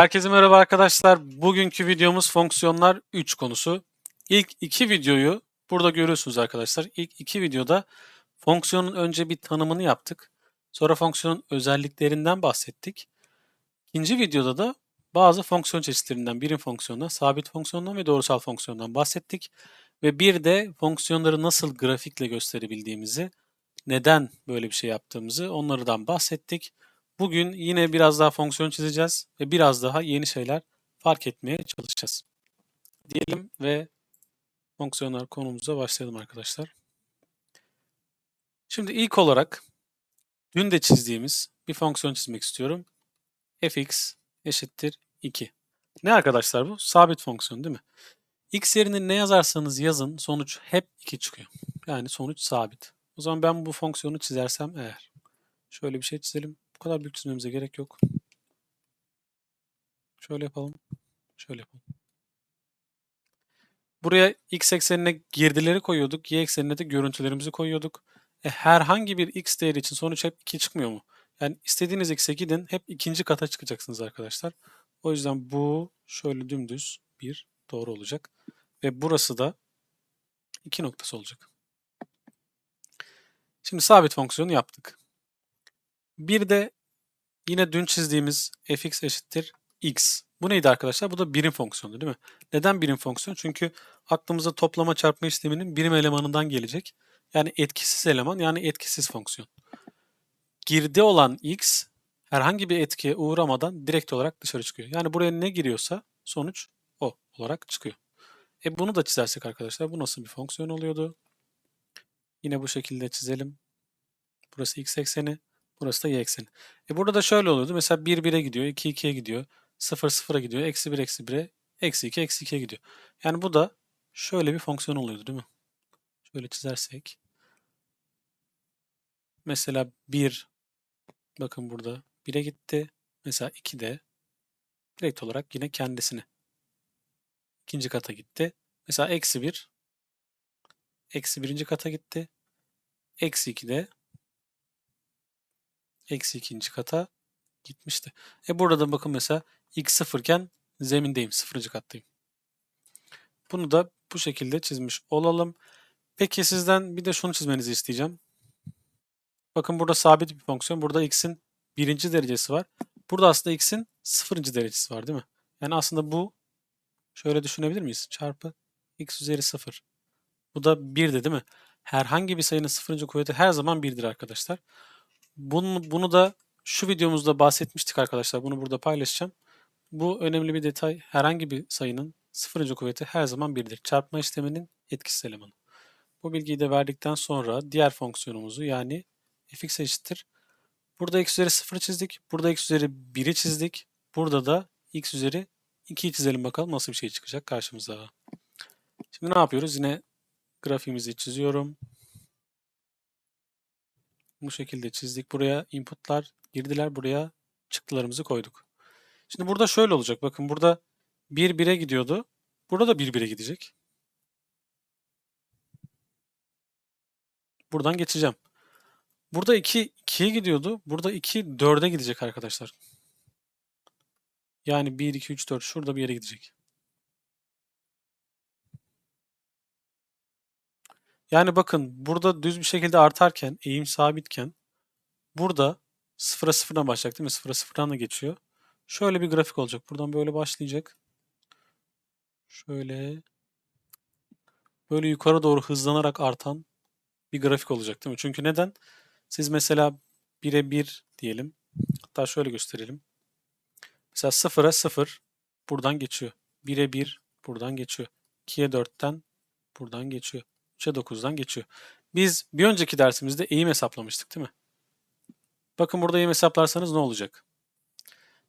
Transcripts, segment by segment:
Herkese merhaba arkadaşlar. Bugünkü videomuz fonksiyonlar 3 konusu. İlk iki videoyu burada görüyorsunuz arkadaşlar. İlk iki videoda fonksiyonun önce bir tanımını yaptık. Sonra fonksiyonun özelliklerinden bahsettik. İkinci videoda da bazı fonksiyon çeşitlerinden, birim fonksiyondan, sabit fonksiyondan ve doğrusal fonksiyondan bahsettik. Ve bir de fonksiyonları nasıl grafikle gösterebildiğimizi, neden böyle bir şey yaptığımızı onlardan bahsettik. Bugün yine biraz daha fonksiyon çizeceğiz ve biraz daha yeni şeyler fark etmeye çalışacağız. Diyelim ve fonksiyonlar konumuza başlayalım arkadaşlar. Şimdi ilk olarak dün de çizdiğimiz bir fonksiyon çizmek istiyorum. fx eşittir 2. Ne arkadaşlar bu? Sabit fonksiyon değil mi? x yerine ne yazarsanız yazın sonuç hep 2 çıkıyor. Yani sonuç sabit. O zaman ben bu fonksiyonu çizersem eğer şöyle bir şey çizelim. Bu kadar büyük çizmemize gerek yok. Şöyle yapalım. Şöyle yapalım. Buraya x eksenine girdileri koyuyorduk. Y eksenine de görüntülerimizi koyuyorduk. E, herhangi bir x değeri için sonuç hep 2 çıkmıyor mu? Yani istediğiniz x'e gidin hep ikinci kata çıkacaksınız arkadaşlar. O yüzden bu şöyle dümdüz bir doğru olacak. Ve burası da 2 noktası olacak. Şimdi sabit fonksiyonu yaptık. Bir de yine dün çizdiğimiz fx eşittir x. Bu neydi arkadaşlar? Bu da birim fonksiyonu değil mi? Neden birim fonksiyon? Çünkü aklımıza toplama çarpma işleminin birim elemanından gelecek. Yani etkisiz eleman yani etkisiz fonksiyon. Girdi olan x herhangi bir etkiye uğramadan direkt olarak dışarı çıkıyor. Yani buraya ne giriyorsa sonuç o olarak çıkıyor. E bunu da çizersek arkadaşlar bu nasıl bir fonksiyon oluyordu? Yine bu şekilde çizelim. Burası x ekseni. Burası da y ekseni. E burada da şöyle oluyordu. Mesela 1 1'e gidiyor, 2 2'ye gidiyor, 0 0'a gidiyor, eksi 1 eksi 1'e, eksi 2 eksi 2'ye gidiyor. Yani bu da şöyle bir fonksiyon oluyordu değil mi? Şöyle çizersek. Mesela 1 bakın burada 1'e gitti. Mesela 2 de direkt olarak yine kendisine. ikinci kata gitti. Mesela eksi 1 eksi birinci kata gitti. Eksi 2 de eksi ikinci kata gitmişti. E burada da bakın mesela x sıfırken zemindeyim. Sıfırıncı kattayım. Bunu da bu şekilde çizmiş olalım. Peki sizden bir de şunu çizmenizi isteyeceğim. Bakın burada sabit bir fonksiyon. Burada x'in birinci derecesi var. Burada aslında x'in sıfırıncı derecesi var değil mi? Yani aslında bu şöyle düşünebilir miyiz? Çarpı x üzeri sıfır. Bu da birdi değil mi? Herhangi bir sayının sıfırıncı kuvveti her zaman birdir arkadaşlar. Bunu, bunu da şu videomuzda bahsetmiştik arkadaşlar. Bunu burada paylaşacağım. Bu önemli bir detay. Herhangi bir sayının sıfırıncı kuvveti her zaman birdir. Çarpma işleminin etkisiz elemanı. Bu bilgiyi de verdikten sonra diğer fonksiyonumuzu yani fx eşittir. Burada x üzeri 0 çizdik. Burada x üzeri 1'i çizdik. Burada da x üzeri 2'yi çizelim bakalım nasıl bir şey çıkacak karşımıza. Şimdi ne yapıyoruz? Yine grafiğimizi çiziyorum. Bu şekilde çizdik. Buraya inputlar girdiler. Buraya çıktılarımızı koyduk. Şimdi burada şöyle olacak. Bakın burada 1 1'e gidiyordu. Burada da 1 1'e gidecek. Buradan geçeceğim. Burada 2 2'ye gidiyordu. Burada 2 4'e gidecek arkadaşlar. Yani 1 2 3 4 şurada bir yere gidecek. Yani bakın burada düz bir şekilde artarken, eğim sabitken burada sıfıra sıfırdan başlayacak değil mi? Sıfıra sıfırdan da geçiyor. Şöyle bir grafik olacak. Buradan böyle başlayacak. Şöyle böyle yukarı doğru hızlanarak artan bir grafik olacak değil mi? Çünkü neden? Siz mesela 1'e 1 diyelim. Hatta şöyle gösterelim. Mesela 0'a 0 buradan geçiyor. 1'e 1 buradan geçiyor. 2'ye 4'ten buradan geçiyor. 3'e 9'dan geçiyor. Biz bir önceki dersimizde eğim hesaplamıştık değil mi? Bakın burada eğim hesaplarsanız ne olacak?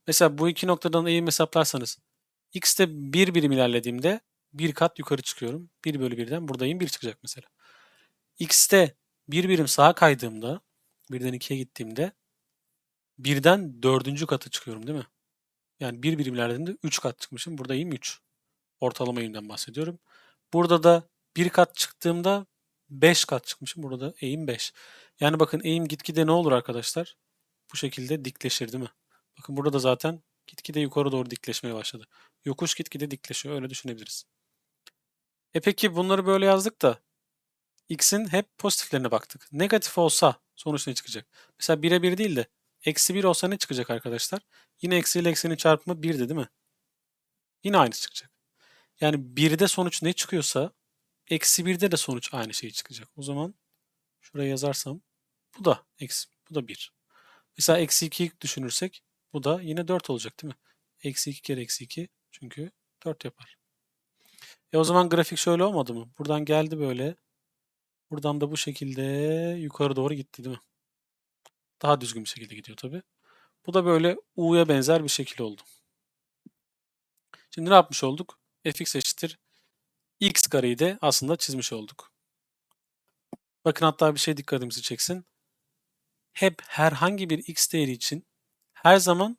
Mesela bu iki noktadan eğim hesaplarsanız x'te 1 birim ilerlediğimde bir kat yukarı çıkıyorum. 1 bölü 1'den burada eğim 1 çıkacak mesela. x'te 1 birim sağa kaydığımda 1'den 2'ye gittiğimde 1'den 4. katı çıkıyorum değil mi? Yani 1 birim ilerlediğimde 3 kat çıkmışım. Burada eğim 3. Ortalama eğimden bahsediyorum. Burada da bir kat çıktığımda 5 kat çıkmışım. Burada da eğim 5. Yani bakın eğim gitgide ne olur arkadaşlar? Bu şekilde dikleşir değil mi? Bakın burada da zaten gitgide yukarı doğru dikleşmeye başladı. Yokuş gitgide dikleşiyor. Öyle düşünebiliriz. E peki bunları böyle yazdık da x'in hep pozitiflerine baktık. Negatif olsa sonuç ne çıkacak? Mesela 1'e 1 değil de eksi 1 olsa ne çıkacak arkadaşlar? Yine eksi ile eksinin çarpımı 1'di değil mi? Yine aynı çıkacak. Yani 1'de sonuç ne çıkıyorsa eksi 1'de de sonuç aynı şey çıkacak. O zaman şuraya yazarsam bu da eksi, bu da 1. Mesela eksi 2'yi düşünürsek bu da yine 4 olacak değil mi? Eksi 2 kere eksi 2 çünkü 4 yapar. E o zaman grafik şöyle olmadı mı? Buradan geldi böyle. Buradan da bu şekilde yukarı doğru gitti değil mi? Daha düzgün bir şekilde gidiyor tabi. Bu da böyle U'ya benzer bir şekil oldu. Şimdi ne yapmış olduk? fx eşittir x kareyi de aslında çizmiş olduk. Bakın hatta bir şey dikkatimizi çeksin. Hep herhangi bir x değeri için her zaman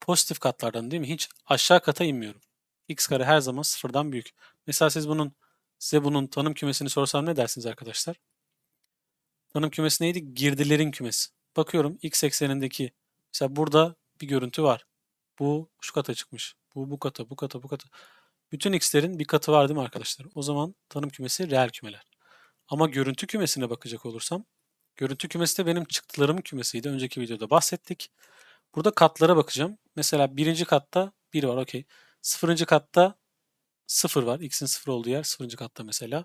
pozitif katlardan değil mi? Hiç aşağı kata inmiyorum. x kare her zaman sıfırdan büyük. Mesela siz bunun size bunun tanım kümesini sorsam ne dersiniz arkadaşlar? Tanım kümesi neydi? Girdilerin kümesi. Bakıyorum x eksenindeki mesela burada bir görüntü var. Bu şu kata çıkmış. Bu bu kata, bu kata, bu kata. Bütün x'lerin bir katı var değil mi arkadaşlar? O zaman tanım kümesi reel kümeler. Ama görüntü kümesine bakacak olursam, görüntü kümesi de benim çıktılarımın kümesiydi. Önceki videoda bahsettik. Burada katlara bakacağım. Mesela birinci katta 1 var okey. Sıfırıncı katta 0 var. X'in 0 olduğu yer sıfırıncı katta mesela.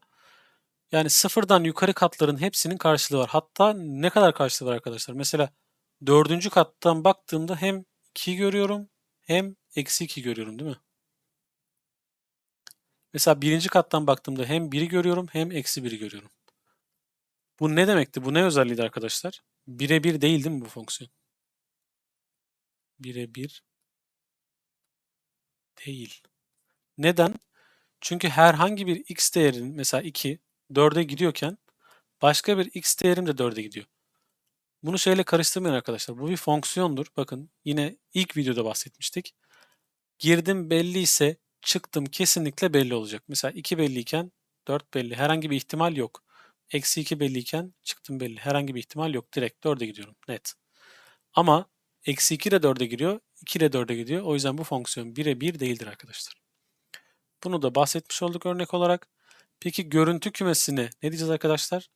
Yani sıfırdan yukarı katların hepsinin karşılığı var. Hatta ne kadar karşılığı var arkadaşlar? Mesela dördüncü kattan baktığımda hem 2 görüyorum hem eksi 2 görüyorum değil mi? Mesela birinci kattan baktığımda hem 1'i görüyorum hem eksi 1'i görüyorum. Bu ne demekti? Bu ne özelliğiydi arkadaşlar? Birebir değil değil mi bu fonksiyon? Birebir değil. Neden? Çünkü herhangi bir x değerinin mesela 2 4'e gidiyorken başka bir x değerim de 4'e gidiyor. Bunu şeyle karıştırmayın arkadaşlar. Bu bir fonksiyondur. Bakın yine ilk videoda bahsetmiştik. Girdim belli ise çıktım kesinlikle belli olacak. Mesela 2 belliyken 4 belli. Herhangi bir ihtimal yok. Eksi 2 belliyken çıktım belli. Herhangi bir ihtimal yok. Direkt 4'e gidiyorum. Net. Ama eksi 2 de 4'e giriyor. 2 de 4'e gidiyor. O yüzden bu fonksiyon 1'e 1 değildir arkadaşlar. Bunu da bahsetmiş olduk örnek olarak. Peki görüntü kümesine ne diyeceğiz arkadaşlar?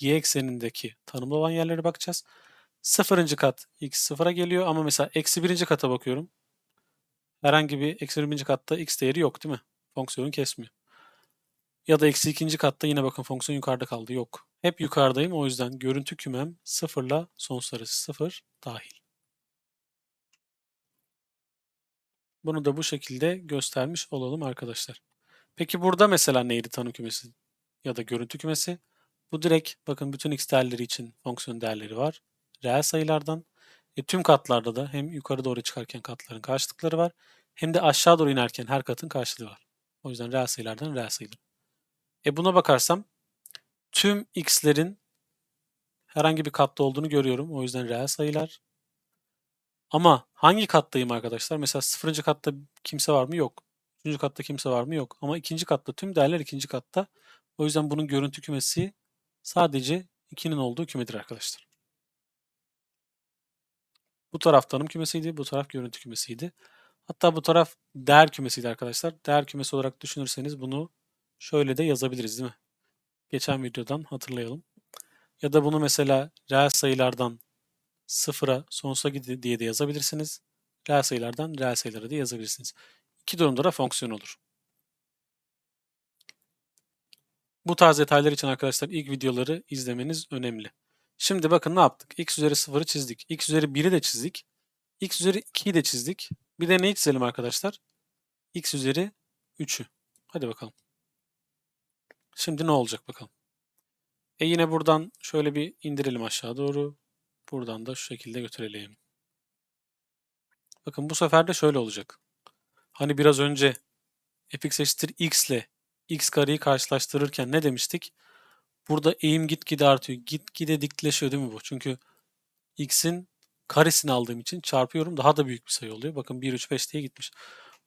Y eksenindeki tanımlı olan yerlere bakacağız. Sıfırıncı kat x sıfıra geliyor ama mesela eksi birinci kata bakıyorum. Herhangi bir eksi birinci katta x değeri yok değil mi? Fonksiyonu kesmiyor. Ya da eksi ikinci katta yine bakın fonksiyon yukarıda kaldı. Yok. Hep yukarıdayım o yüzden görüntü kümem sıfırla sonsuz sıfır dahil. Bunu da bu şekilde göstermiş olalım arkadaşlar. Peki burada mesela neydi tanım kümesi ya da görüntü kümesi? Bu direkt bakın bütün x değerleri için fonksiyon değerleri var. Reel sayılardan. E, tüm katlarda da hem yukarı doğru çıkarken katların karşılıkları var. Hem de aşağı doğru inerken her katın karşılığı var. O yüzden reel sayılardan reel sayılar. E buna bakarsam tüm x'lerin herhangi bir katta olduğunu görüyorum. O yüzden reel sayılar. Ama hangi kattayım arkadaşlar? Mesela sıfırıncı katta kimse var mı? Yok. Üçüncü katta kimse var mı? Yok. Ama ikinci katta tüm değerler ikinci katta. O yüzden bunun görüntü kümesi sadece 2'nin olduğu kümedir arkadaşlar. Bu taraf tanım kümesiydi, bu taraf görüntü kümesiydi. Hatta bu taraf değer kümesiydi arkadaşlar. Değer kümesi olarak düşünürseniz bunu şöyle de yazabiliriz değil mi? Geçen videodan hatırlayalım. Ya da bunu mesela reel sayılardan sıfıra sonsuza diye de yazabilirsiniz. Reel sayılardan reel sayılara da yazabilirsiniz. İki durumda da fonksiyon olur. Bu tarz detaylar için arkadaşlar ilk videoları izlemeniz önemli. Şimdi bakın ne yaptık? x üzeri 0'ı çizdik. x üzeri 1'i de çizdik. x üzeri 2'yi de çizdik. Bir de neyi çizelim arkadaşlar? x üzeri 3'ü. Hadi bakalım. Şimdi ne olacak bakalım. E yine buradan şöyle bir indirelim aşağı doğru. Buradan da şu şekilde götürelim. Bakın bu sefer de şöyle olacak. Hani biraz önce fx eşittir x ile x kareyi karşılaştırırken ne demiştik? Burada eğim gitgide artıyor. Gitgide dikleşiyor değil mi bu? Çünkü x'in karesini aldığım için çarpıyorum daha da büyük bir sayı oluyor. Bakın 1, 3, 5 diye gitmiş.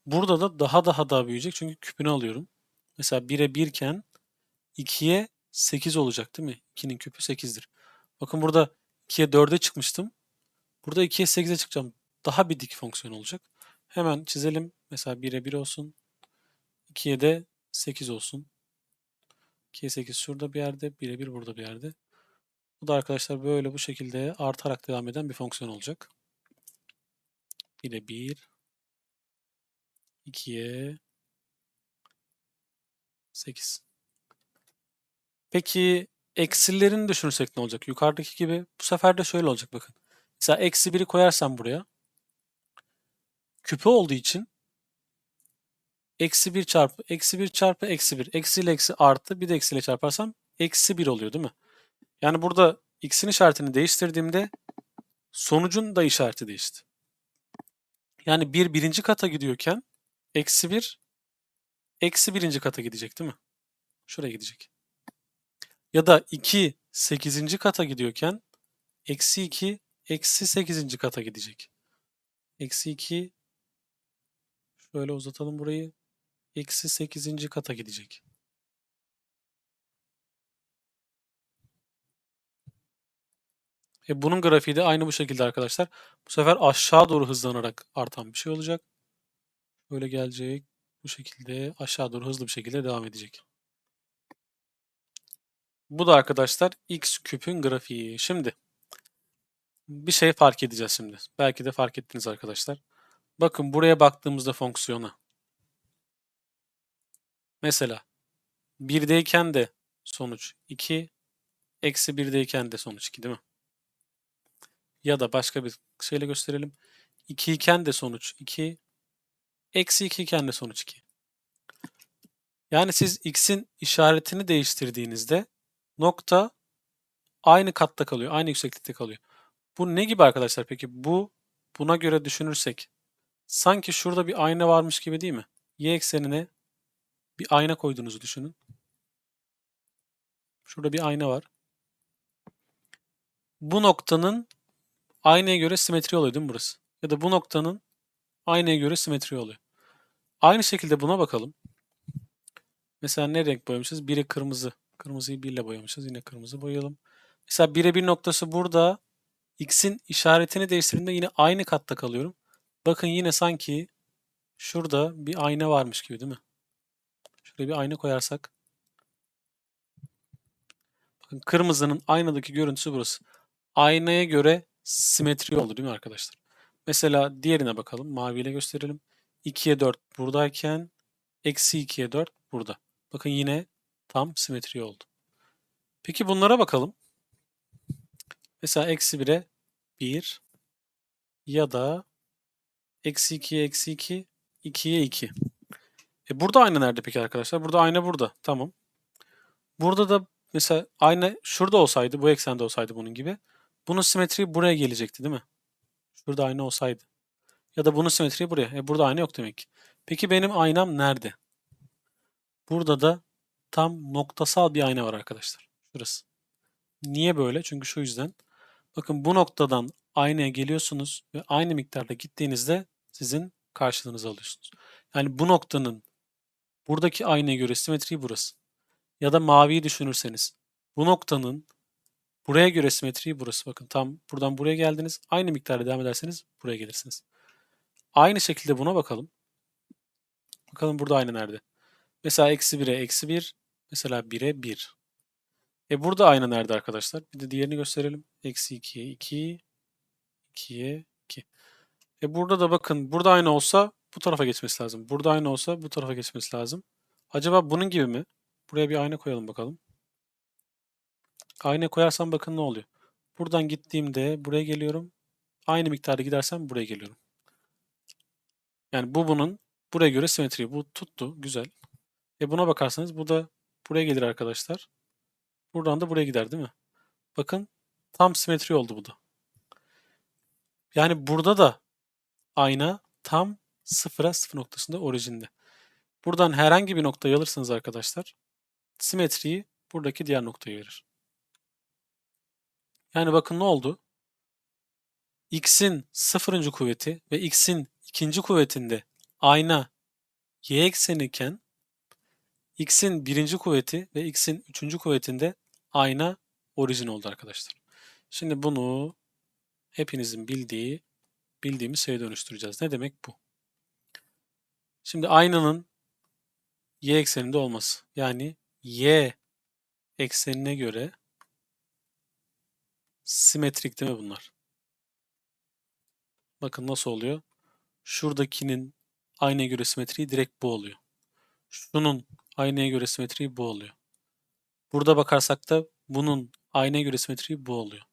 Burada da daha daha daha büyüyecek çünkü küpünü alıyorum. Mesela 1'e 1 iken 2'ye 8 olacak değil mi? 2'nin küpü 8'dir. Bakın burada 2'ye 4'e çıkmıştım. Burada 2'ye 8'e çıkacağım. daha bir dik fonksiyon olacak. Hemen çizelim. Mesela 1'e 1 olsun. 2'ye de 8 olsun. 2'ye 8 şurada bir yerde, 1'e 1 burada bir yerde. Bu da arkadaşlar böyle bu şekilde artarak devam eden bir fonksiyon olacak. 1'e 1, 2'ye 8. Peki eksilerini düşünürsek ne olacak? Yukarıdaki gibi bu sefer de şöyle olacak bakın. Mesela eksi 1'i koyarsam buraya küpe olduğu için eksi 1 çarpı eksi 1 çarpı eksi 1 eksi ile eksi artı bir de eksi ile çarparsam eksi 1 oluyor değil mi? Yani burada x'in işaretini değiştirdiğimde sonucun da işareti değişti. Yani 1 birinci kata gidiyorken eksi 1 eksi birinci kata gidecek değil mi? Şuraya gidecek. Ya da 2 8. kata gidiyorken eksi 2 eksi 8. kata gidecek. Eksi 2 şöyle uzatalım burayı. Eksi 8. kata gidecek. E bunun grafiği de aynı bu şekilde arkadaşlar. Bu sefer aşağı doğru hızlanarak artan bir şey olacak. Böyle gelecek. Bu şekilde aşağı doğru hızlı bir şekilde devam edecek. Bu da arkadaşlar x küpün grafiği. Şimdi bir şey fark edeceğiz şimdi. Belki de fark ettiniz arkadaşlar. Bakın buraya baktığımızda fonksiyona. Mesela 1'deyken de sonuç 2, eksi 1'deyken de sonuç 2 değil mi? Ya da başka bir şeyle gösterelim. 2 iken de sonuç 2, eksi 2 iken de sonuç 2. Yani siz x'in işaretini değiştirdiğinizde nokta aynı katta kalıyor, aynı yükseklikte kalıyor. Bu ne gibi arkadaşlar peki? Bu buna göre düşünürsek sanki şurada bir ayna varmış gibi değil mi? Y eksenine bir ayna koyduğunuzu düşünün. Şurada bir ayna var. Bu noktanın aynaya göre simetri oluyor değil mi burası? Ya da bu noktanın aynaya göre simetri oluyor. Aynı şekilde buna bakalım. Mesela ne renk boyamışız? Biri kırmızı. Kırmızıyı 1 ile boyamışız. Yine kırmızı boyayalım. Mesela 1'e 1 noktası burada. X'in işaretini değiştirdiğimde yine aynı katta kalıyorum. Bakın yine sanki şurada bir ayna varmış gibi değil mi? Şuraya bir ayna koyarsak. Bakın kırmızının aynadaki görüntüsü burası. Aynaya göre simetri oldu değil mi arkadaşlar? Mesela diğerine bakalım. Maviyle gösterelim. 2'ye 4 buradayken eksi 2'ye 4 burada. Bakın yine tam simetri oldu. Peki bunlara bakalım. Mesela eksi 1'e 1 ya da eksi 2'ye eksi 2, 2'ye 2. E burada ayna nerede peki arkadaşlar? Burada ayna burada. Tamam. Burada da mesela ayna şurada olsaydı, bu eksende olsaydı bunun gibi. Bunun simetri buraya gelecekti değil mi? Şurada ayna olsaydı. Ya da bunun simetri buraya. E burada ayna yok demek ki. Peki benim aynam nerede? Burada da tam noktasal bir ayna var arkadaşlar. Şurası. Niye böyle? Çünkü şu yüzden. Bakın bu noktadan aynaya geliyorsunuz ve aynı miktarda gittiğinizde sizin karşılığınızı alıyorsunuz. Yani bu noktanın buradaki aynaya göre simetri burası. Ya da maviyi düşünürseniz bu noktanın buraya göre simetri burası. Bakın tam buradan buraya geldiniz. Aynı miktarda devam ederseniz buraya gelirsiniz. Aynı şekilde buna bakalım. Bakalım burada aynı nerede? Mesela eksi 1'e eksi 1. Mesela 1'e 1. E burada aynı nerede arkadaşlar? Bir de diğerini gösterelim. Eksi 2'ye 2. 2'ye 2. E burada da bakın burada aynı olsa bu tarafa geçmesi lazım. Burada aynı olsa bu tarafa geçmesi lazım. Acaba bunun gibi mi? Buraya bir ayna koyalım bakalım. Ayna koyarsam bakın ne oluyor. Buradan gittiğimde buraya geliyorum. Aynı miktarda gidersem buraya geliyorum. Yani bu bunun buraya göre simetri. Bu tuttu. Güzel. E buna bakarsanız bu da buraya gelir arkadaşlar. Buradan da buraya gider değil mi? Bakın tam simetri oldu bu da. Yani burada da ayna tam sıfıra sıfır noktasında orijinde. Buradan herhangi bir noktayı alırsanız arkadaşlar simetriyi buradaki diğer noktaya verir. Yani bakın ne oldu? X'in sıfırıncı kuvveti ve X'in ikinci kuvvetinde ayna y ekseni iken x'in birinci kuvveti ve x'in üçüncü kuvvetinde ayna orijin oldu arkadaşlar. Şimdi bunu hepinizin bildiği bildiğimiz şeye dönüştüreceğiz. Ne demek bu? Şimdi aynanın y ekseninde olması. Yani y eksenine göre simetrik değil mi bunlar? Bakın nasıl oluyor? Şuradakinin aynaya göre simetriği direkt bu oluyor. Şunun aynaya göre simetriği bu oluyor. Burada bakarsak da bunun aynaya göre simetriği bu oluyor.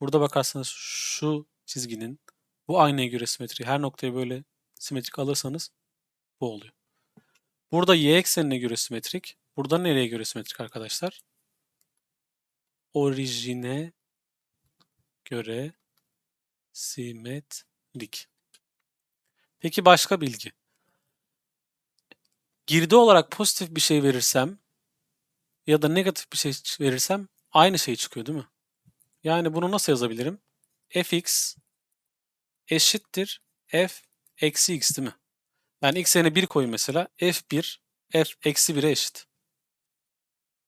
Burada bakarsanız şu çizginin bu aynaya göre simetriği her noktaya böyle simetrik alırsanız bu oluyor. Burada y eksenine göre simetrik. Burada nereye göre simetrik arkadaşlar? Orijine göre simetrik. Peki başka bilgi. Girdi olarak pozitif bir şey verirsem ya da negatif bir şey verirsem aynı şey çıkıyor değil mi? Yani bunu nasıl yazabilirim? fx eşittir f eksi x değil mi? Ben x yerine 1 koyayım mesela. f1 f eksi 1'e eşit.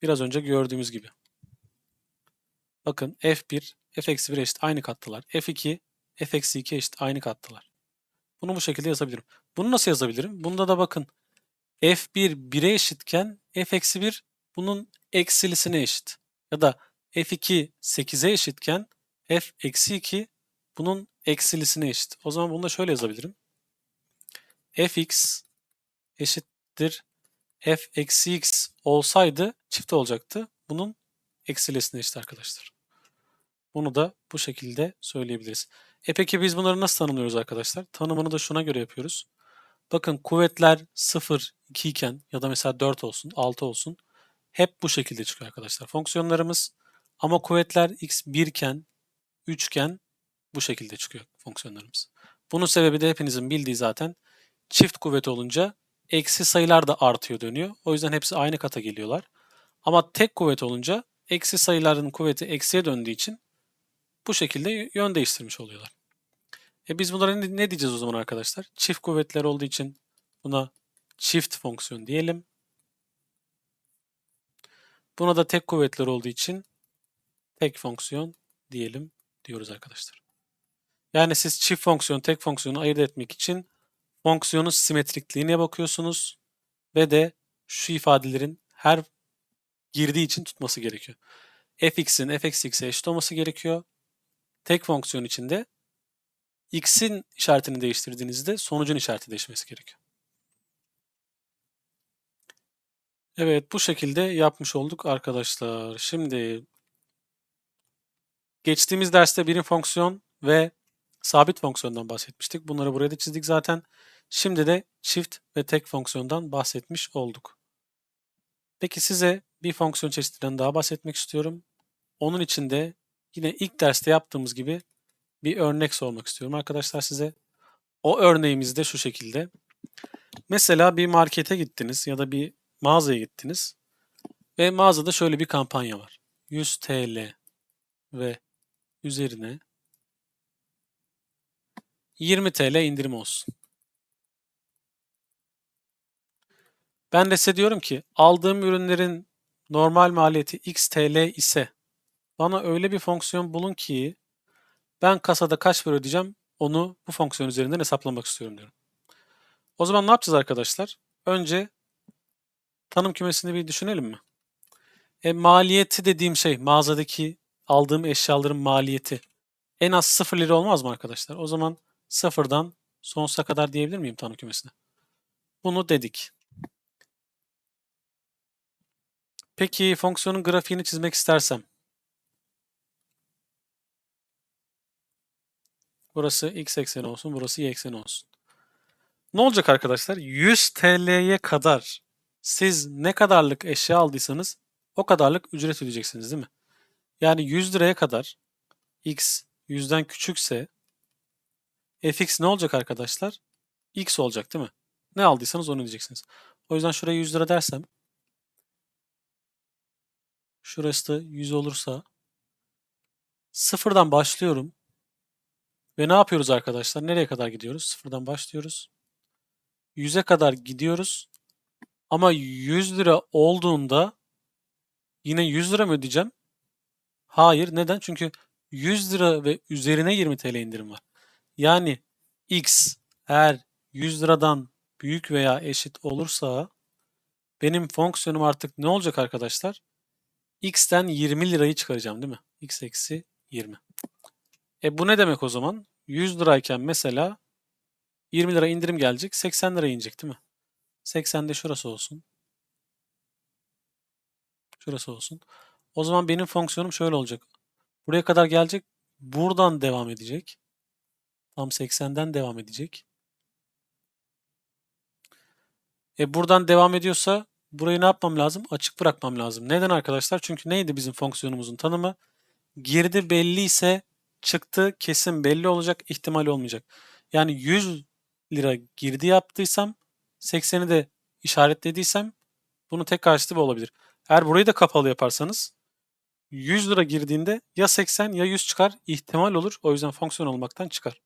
Biraz önce gördüğümüz gibi. Bakın f1 f eksi 1'e eşit aynı kattılar. f2 f eksi 2 eşit aynı kattılar. Bunu bu şekilde yazabilirim. Bunu nasıl yazabilirim? Bunda da bakın f1 1'e eşitken f eksi 1 bunun eksilisine eşit. Ya da f2 8'e eşitken f eksi 2 bunun eksilisine eşit. O zaman bunu da şöyle yazabilirim. Fx eşittir f eksi x olsaydı çift olacaktı. Bunun eksilisine eşit arkadaşlar. Bunu da bu şekilde söyleyebiliriz. E peki biz bunları nasıl tanımlıyoruz arkadaşlar? Tanımını da şuna göre yapıyoruz. Bakın kuvvetler 0, 2 iken ya da mesela 4 olsun, 6 olsun hep bu şekilde çıkıyor arkadaşlar. Fonksiyonlarımız ama kuvvetler x 1 iken, 3 iken bu şekilde çıkıyor fonksiyonlarımız. Bunun sebebi de hepinizin bildiği zaten çift kuvvet olunca eksi sayılar da artıyor dönüyor. O yüzden hepsi aynı kata geliyorlar. Ama tek kuvvet olunca eksi sayıların kuvveti eksiye döndüğü için bu şekilde yön değiştirmiş oluyorlar. E biz bunlara ne, diyeceğiz o zaman arkadaşlar? Çift kuvvetler olduğu için buna çift fonksiyon diyelim. Buna da tek kuvvetler olduğu için tek fonksiyon diyelim diyoruz arkadaşlar. Yani siz çift fonksiyon, tek fonksiyonu ayırt etmek için fonksiyonun simetrikliğine bakıyorsunuz ve de şu ifadelerin her girdiği için tutması gerekiyor. fx'in fxx'e eşit olması gerekiyor. Tek fonksiyon içinde x'in işaretini değiştirdiğinizde sonucun işareti değişmesi gerekiyor. Evet bu şekilde yapmış olduk arkadaşlar. Şimdi geçtiğimiz derste birim fonksiyon ve sabit fonksiyondan bahsetmiştik. Bunları buraya da çizdik zaten. Şimdi de çift ve tek fonksiyondan bahsetmiş olduk. Peki size bir fonksiyon çeşitlerinden daha bahsetmek istiyorum. Onun için de yine ilk derste yaptığımız gibi bir örnek sormak istiyorum arkadaşlar size. O örneğimiz de şu şekilde. Mesela bir markete gittiniz ya da bir mağazaya gittiniz ve mağazada şöyle bir kampanya var. 100 TL ve üzerine 20 TL indirim olsun. Ben de size diyorum ki aldığım ürünlerin normal maliyeti x TL ise bana öyle bir fonksiyon bulun ki ben kasada kaç para ödeyeceğim onu bu fonksiyon üzerinden hesaplamak istiyorum diyorum. O zaman ne yapacağız arkadaşlar? Önce tanım kümesini bir düşünelim mi? E, maliyeti dediğim şey mağazadaki aldığım eşyaların maliyeti en az 0 lira olmaz mı arkadaşlar? O zaman sıfırdan sonsuza kadar diyebilir miyim tanım kümesine? Bunu dedik. Peki fonksiyonun grafiğini çizmek istersem Burası x ekseni olsun, burası y ekseni olsun. Ne olacak arkadaşlar? 100 TL'ye kadar siz ne kadarlık eşya aldıysanız o kadarlık ücret ödeyeceksiniz değil mi? Yani 100 liraya kadar x 100'den küçükse fx ne olacak arkadaşlar? x olacak değil mi? Ne aldıysanız onu ödeyeceksiniz. O yüzden şuraya 100 lira dersem şurası da 100 olursa sıfırdan başlıyorum. Ve ne yapıyoruz arkadaşlar? Nereye kadar gidiyoruz? Sıfırdan başlıyoruz. 100'e kadar gidiyoruz. Ama 100 lira olduğunda yine 100 lira mı ödeyeceğim? Hayır. Neden? Çünkü 100 lira ve üzerine 20 TL indirim var. Yani x eğer 100 liradan büyük veya eşit olursa benim fonksiyonum artık ne olacak arkadaşlar? X'ten 20 lirayı çıkaracağım değil mi? x eksi 20. E bu ne demek o zaman? 100 lirayken mesela 20 lira indirim gelecek 80 liraya inecek değil mi? 80 de şurası olsun. Şurası olsun. O zaman benim fonksiyonum şöyle olacak. Buraya kadar gelecek. Buradan devam edecek. Tam 80'den devam edecek. E buradan devam ediyorsa burayı ne yapmam lazım? Açık bırakmam lazım. Neden arkadaşlar? Çünkü neydi bizim fonksiyonumuzun tanımı? Girdi belli ise çıktı kesin belli olacak, ihtimal olmayacak. Yani 100 lira girdi yaptıysam 80'i de işaretlediysem bunu tek karşılığı olabilir. Eğer burayı da kapalı yaparsanız 100 lira girdiğinde ya 80 ya 100 çıkar ihtimal olur. O yüzden fonksiyon olmaktan çıkar.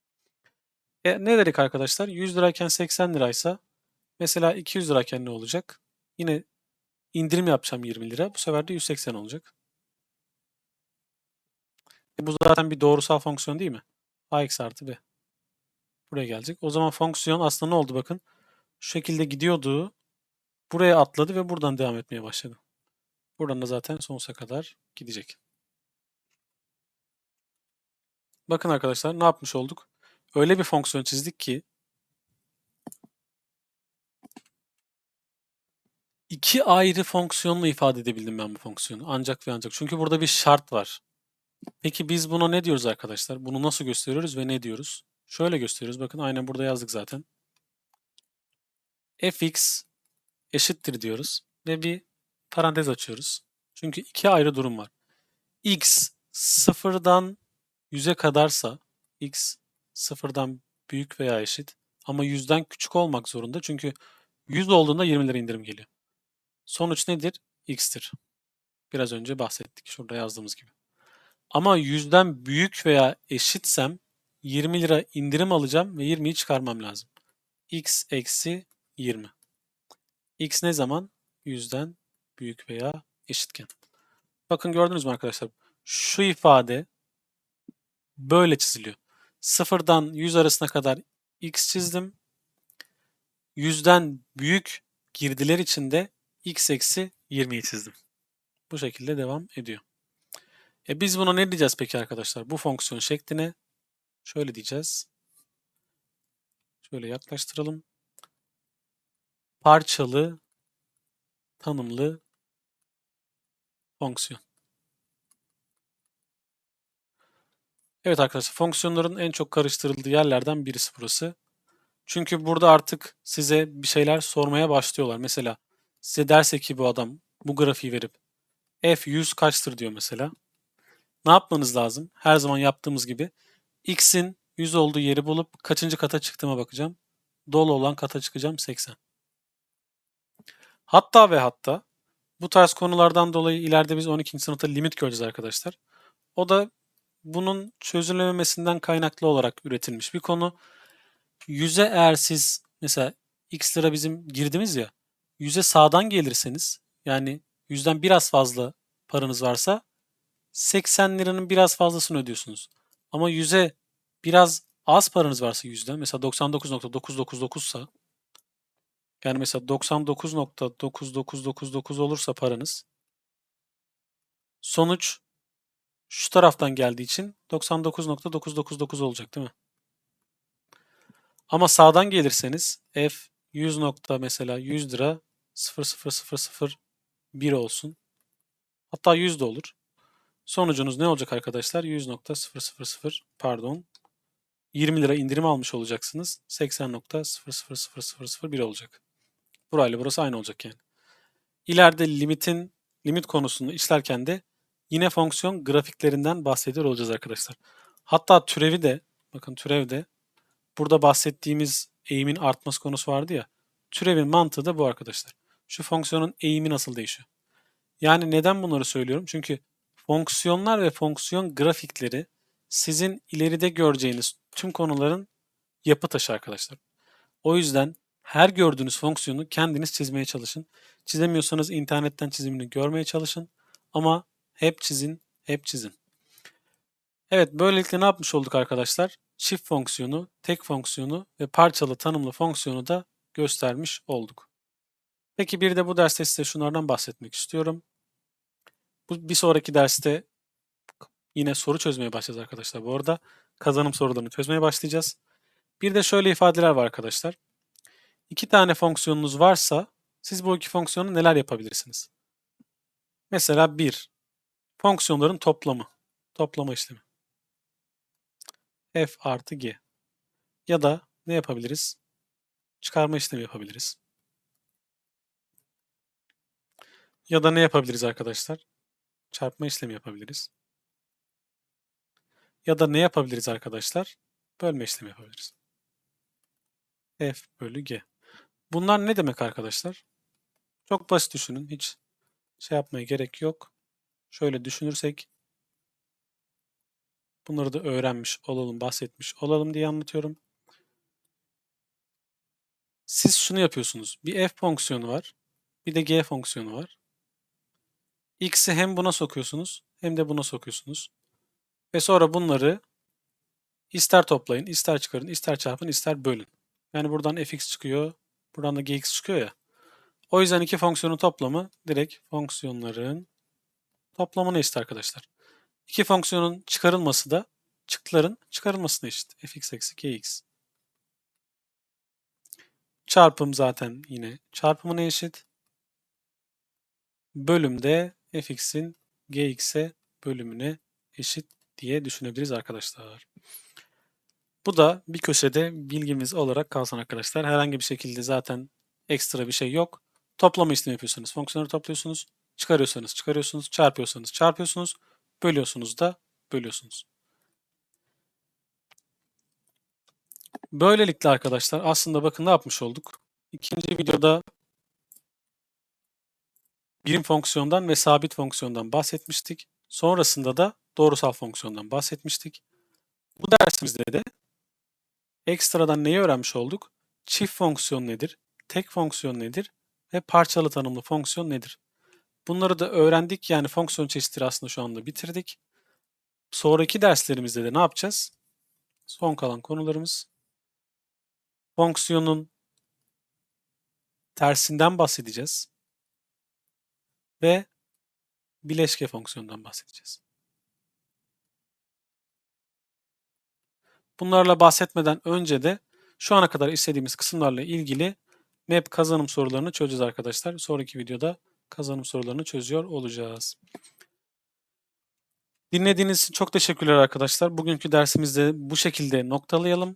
E, ne dedik arkadaşlar? 100 lirayken 80 liraysa mesela 200 lirayken ne olacak? Yine indirim yapacağım 20 lira. Bu sefer de 180 olacak. E, bu zaten bir doğrusal fonksiyon değil mi? ax artı b. Buraya gelecek. O zaman fonksiyon aslında ne oldu bakın. Şu şekilde gidiyordu. Buraya atladı ve buradan devam etmeye başladı. Buradan da zaten sonsuza kadar gidecek. Bakın arkadaşlar ne yapmış olduk? Öyle bir fonksiyon çizdik ki iki ayrı fonksiyonla ifade edebildim ben bu fonksiyonu. Ancak ve ancak. Çünkü burada bir şart var. Peki biz buna ne diyoruz arkadaşlar? Bunu nasıl gösteriyoruz ve ne diyoruz? Şöyle gösteriyoruz. Bakın aynen burada yazdık zaten. fx eşittir diyoruz ve bir parantez açıyoruz. Çünkü iki ayrı durum var. x sıfırdan 100'e kadarsa x sıfırdan büyük veya eşit ama 100'den küçük olmak zorunda. Çünkü 100 olduğunda 20 lira indirim geliyor. Sonuç nedir? x'tir. Biraz önce bahsettik şurada yazdığımız gibi. Ama 100'den büyük veya eşitsem 20 lira indirim alacağım ve 20'yi çıkarmam lazım. x eksi 20. x ne zaman? 100'den büyük veya eşitken. Bakın gördünüz mü arkadaşlar? Şu ifade böyle çiziliyor. Sıfırdan 100 arasına kadar x çizdim. 100'den büyük girdiler için de x eksi 20'yi çizdim. Bu şekilde devam ediyor. E biz buna ne diyeceğiz peki arkadaşlar? Bu fonksiyon şekline şöyle diyeceğiz. Şöyle yaklaştıralım. Parçalı tanımlı fonksiyon. Evet arkadaşlar fonksiyonların en çok karıştırıldığı yerlerden birisi burası. Çünkü burada artık size bir şeyler sormaya başlıyorlar. Mesela size derse ki bu adam bu grafiği verip f 100 kaçtır diyor mesela. Ne yapmanız lazım? Her zaman yaptığımız gibi x'in 100 olduğu yeri bulup kaçıncı kata çıktığıma bakacağım. Dolu olan kata çıkacağım 80. Hatta ve hatta bu tarz konulardan dolayı ileride biz 12. sınıfta limit göreceğiz arkadaşlar. O da bunun çözülememesinden kaynaklı olarak üretilmiş bir konu. Yüze eğer siz mesela x lira bizim girdimiz ya yüze sağdan gelirseniz yani yüzden biraz fazla paranız varsa 80 liranın biraz fazlasını ödüyorsunuz. Ama yüze biraz az paranız varsa yüzden mesela 99.999 sa yani mesela 99.9999 olursa paranız sonuç şu taraftan geldiği için 99.999 olacak değil mi? Ama sağdan gelirseniz f 100 nokta mesela 100 lira 00001 olsun. Hatta 100 de olur. Sonucunuz ne olacak arkadaşlar? 100.000 pardon 20 lira indirim almış olacaksınız. 80.00001 olacak. Burayla burası aynı olacak yani. İleride limitin limit konusunu işlerken de yine fonksiyon grafiklerinden bahsediyor olacağız arkadaşlar. Hatta türevi de bakın türevde burada bahsettiğimiz eğimin artması konusu vardı ya. Türevin mantığı da bu arkadaşlar. Şu fonksiyonun eğimi nasıl değişiyor? Yani neden bunları söylüyorum? Çünkü fonksiyonlar ve fonksiyon grafikleri sizin ileride göreceğiniz tüm konuların yapı taşı arkadaşlar. O yüzden her gördüğünüz fonksiyonu kendiniz çizmeye çalışın. Çizemiyorsanız internetten çizimini görmeye çalışın. Ama hep çizin, hep çizin. Evet, böylelikle ne yapmış olduk arkadaşlar? Çift fonksiyonu, tek fonksiyonu ve parçalı tanımlı fonksiyonu da göstermiş olduk. Peki bir de bu derste size şunlardan bahsetmek istiyorum. Bu bir sonraki derste yine soru çözmeye başlayacağız arkadaşlar. Bu arada kazanım sorularını çözmeye başlayacağız. Bir de şöyle ifadeler var arkadaşlar. İki tane fonksiyonunuz varsa siz bu iki fonksiyonu neler yapabilirsiniz? Mesela bir fonksiyonların toplamı. Toplama işlemi. F artı g. Ya da ne yapabiliriz? Çıkarma işlemi yapabiliriz. Ya da ne yapabiliriz arkadaşlar? Çarpma işlemi yapabiliriz. Ya da ne yapabiliriz arkadaşlar? Bölme işlemi yapabiliriz. f bölü g. Bunlar ne demek arkadaşlar? Çok basit düşünün. Hiç şey yapmaya gerek yok. Şöyle düşünürsek bunları da öğrenmiş olalım, bahsetmiş olalım diye anlatıyorum. Siz şunu yapıyorsunuz. Bir f fonksiyonu var. Bir de g fonksiyonu var. x'i hem buna sokuyorsunuz hem de buna sokuyorsunuz. Ve sonra bunları ister toplayın, ister çıkarın, ister çarpın, ister bölün. Yani buradan fx çıkıyor, buradan da gx çıkıyor ya. O yüzden iki fonksiyonun toplamı direkt fonksiyonların toplamına eşit arkadaşlar. İki fonksiyonun çıkarılması da çıktıların çıkarılmasına eşit. fx eksi gx. Çarpım zaten yine çarpımına eşit. Bölüm de fx'in gx'e bölümüne eşit diye düşünebiliriz arkadaşlar. Bu da bir köşede bilgimiz olarak kalsın arkadaşlar. Herhangi bir şekilde zaten ekstra bir şey yok. Toplama işlemi yapıyorsunuz. Fonksiyonları topluyorsunuz. Çıkarıyorsanız çıkarıyorsunuz. Çarpıyorsanız çarpıyorsunuz. Bölüyorsunuz da bölüyorsunuz. Böylelikle arkadaşlar aslında bakın ne yapmış olduk. İkinci videoda birim fonksiyondan ve sabit fonksiyondan bahsetmiştik. Sonrasında da doğrusal fonksiyondan bahsetmiştik. Bu dersimizde de ekstradan neyi öğrenmiş olduk? Çift fonksiyon nedir? Tek fonksiyon nedir? Ve parçalı tanımlı fonksiyon nedir? Bunları da öğrendik. Yani fonksiyon çeşitleri aslında şu anda bitirdik. Sonraki derslerimizde de ne yapacağız? Son kalan konularımız fonksiyonun tersinden bahsedeceğiz. Ve bileşke fonksiyondan bahsedeceğiz. Bunlarla bahsetmeden önce de şu ana kadar istediğimiz kısımlarla ilgili map kazanım sorularını çözeceğiz arkadaşlar. Sonraki videoda kazanım sorularını çözüyor olacağız. Dinlediğiniz için çok teşekkürler arkadaşlar. Bugünkü dersimizde bu şekilde noktalayalım.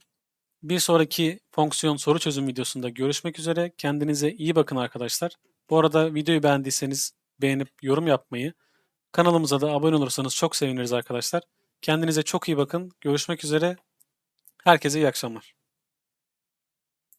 Bir sonraki fonksiyon soru çözüm videosunda görüşmek üzere. Kendinize iyi bakın arkadaşlar. Bu arada videoyu beğendiyseniz beğenip yorum yapmayı, kanalımıza da abone olursanız çok seviniriz arkadaşlar. Kendinize çok iyi bakın. Görüşmek üzere. Herkese iyi akşamlar.